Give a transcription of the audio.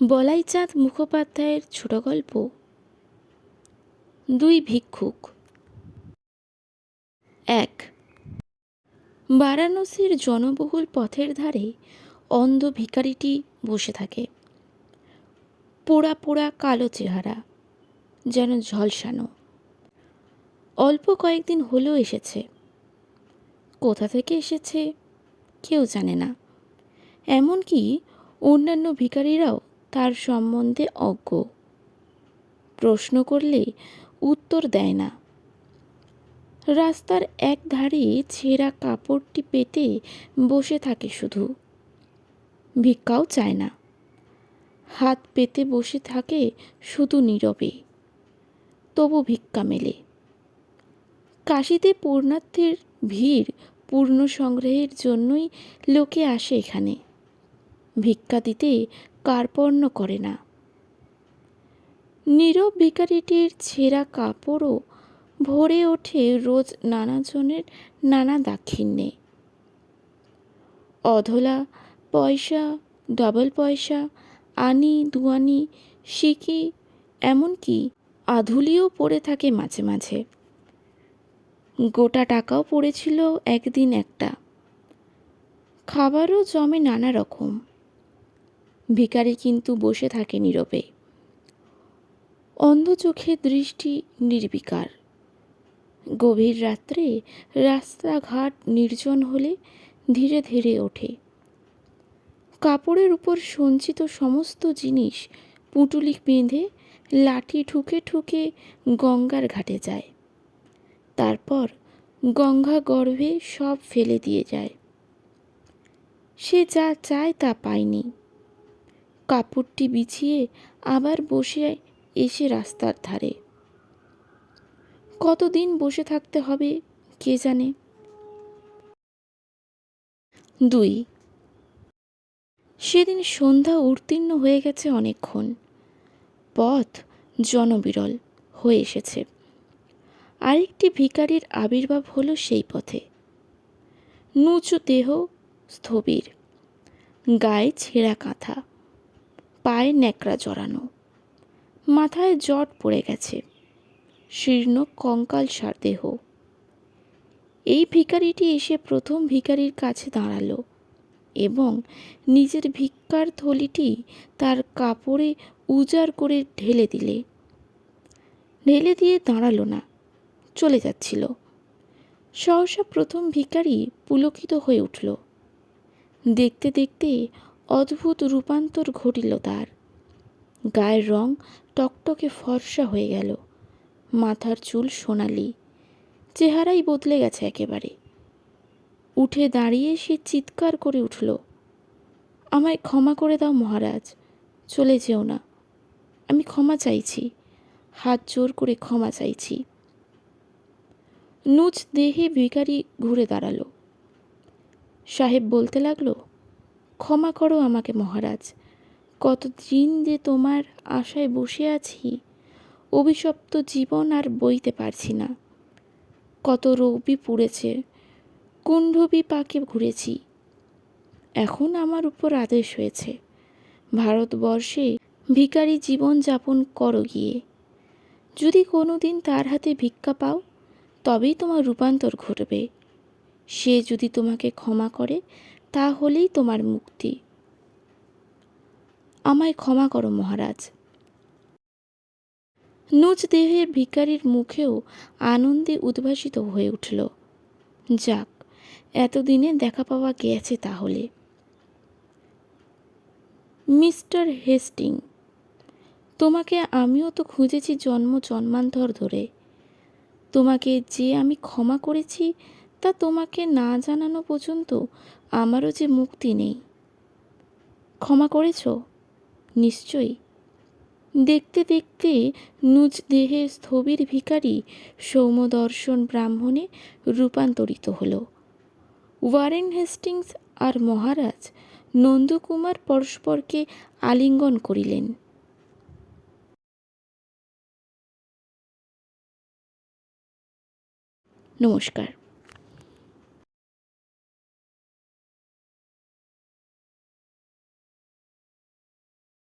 বলাইচাঁদ মুখোপাধ্যায়ের ছোট গল্প। দুই ভিক্ষুক। এক। বারাণসীর জনবহুল পথের ধারে অন্ধ ভিখারিটি বসে থাকে। পোড়া পোড়া কালো চেহারা, যেন ঝলসানো। অল্প কয়েকদিন হলেও এসেছে। কোথা থেকে এসেছে, কেউ জানে না। এমনকি অন্যান্য ভিখারিরাও তার সম্বন্ধে অজ্ঞ। প্রশ্ন করলে উত্তর দেয় না। রাস্তার এক ধারে ছেঁড়া কাপড়টি পেতে বসে থাকে শুধু। ভিক্ষাও চায় না। হাত পেতে বসে থাকে শুধু নীরবে। তবু ভিক্ষা মেলে। কাশিতে পূর্ণার্থের ভিড় পূর্ণ সংগ্রহের জন্যই লোকে আসে এখানে। ভিক্ষা দিতে কার্পণ্য করে না। নীরব ভিকারিটির ছেঁড়া কাপড়ও ভরে ওঠে রোজ নানাজনের নানা দাক্ষিণ্যে। অধলা পয়সা, ডবল পয়সা, আনি দুয়ানি সিকি এমনকি আধুলিও পড়ে থাকে মাঝে মাঝে। গোটা টাকাও পড়েছিল একদিন একটা। খাবারও জমে নানা রকম। ভিখারি কিন্তু বসে থাকে নীরবে। অন্ধ চোখে দৃষ্টি নির্বিকার। গভীর রাত্রে রাস্তাঘাট নির্জন হলে ধীরে ধীরে ওঠে। কাপড়ের উপর সঞ্চিত সমস্ত জিনিস পুটুলি বেঁধে লাঠি ঠুকে ঠুকে গঙ্গার ঘাটে যায়। তারপর গঙ্গা গর্ভে সব ফেলে দিয়ে যায়। সে যা চায় তা পায়নি। কাপড়টি বিছিয়ে আবার বসে এসে রাস্তার ধারে। কতদিন বসে থাকতে হবে কে জানে? দুই। সেদিন সন্ধ্যা উত্তীর্ণ হয়ে গেছে অনেকক্ষণ। পথ জনবিরল হয়ে এসেছে। আরেকটি ভিখারির আবির্ভাব হলো সেই পথে। নুচু দেহ স্থবির। গায়ে ছেঁড়া কাঁথা। পায়ে ন্যাকড়া জড়ানো। মাথায় জট পড়ে গেছে। শীর্ণ কঙ্কাল সার দেহ। এই ভিকারিটি এসে প্রথম ভিখারির কাছে দাঁড়াল এবং নিজের ভিক্ষার থলিটি তার কাপড়ে উজাড় করে ঢেলে দিলে। ঢেলে দিয়ে দাঁড়াল না, চলে যাচ্ছিল। সহসা প্রথম ভিখারি পুলকিত হয়ে উঠল। দেখতে দেখতে অদ্ভুত রূপান্তর ঘটিল তার। গায়ের রং টকটকে ফর্সা হয়ে গেল। মাথার চুল সোনালি, চেহারাই বদলে গেছে একেবারে। উঠে দাঁড়িয়ে সে চিৎকার করে উঠল, আমায় ক্ষমা করে দাও মহারাজ, চলে যেও না। আমি ক্ষমা চাইছি, হাত জোর করে ক্ষমা চাইছি। নুচ দেহে ভিখারি ঘুরে দাঁড়াল। সাহেব বলতে লাগল ক্ষমা করো আমাকে, মহারাজ। কতদিন যে তোমার আশায় বসে আছি, অভিশপ্ত জীবন আর বইতে পারছি না। কত রৌবি পুড়েছে, কুণ্ডবি পাকে ঘুরেছি। এখন আমার উপর আদেশ হয়েছে, ভারতবর্ষে ভিখারি জীবন যাপন করো গিয়ে। যদি কোনো দিন তার হাতে ভিক্ষা পাও, তবেই তোমার রূপান্তর ঘটবে। সে যদি তোমাকে ক্ষমা করে তাহলেই তোমার মুক্তি। আমায় ক্ষমা করো মহারাজ। নুচ দেহের ভিকারির মুখেও আনন্দে উদ্ভাসিত হয়ে উঠল। যাক, এতদিনে দেখা পাওয়া গেছে তাহলে। মিস্টার হেস্টিং, তোমাকে আমিও তো খুঁজেছি জন্ম জন্মান্তর ধরে। তোমাকে যে আমি ক্ষমা করেছি তা তোমাকে না জানানো পর্যন্ত আমারও যে মুক্তি নেই। ক্ষমা করেছ? নিশ্চয়ই। দেখতে দেখতে নুজ দেহের স্থবির ভিখারি সৌম্যদর্শন ব্রাহ্মণে রূপান্তরিত হল। ওয়ারেন হেস্টিংস আর মহারাজ নন্দকুমার পরস্পরকে আলিঙ্গন করিলেন। নমস্কার।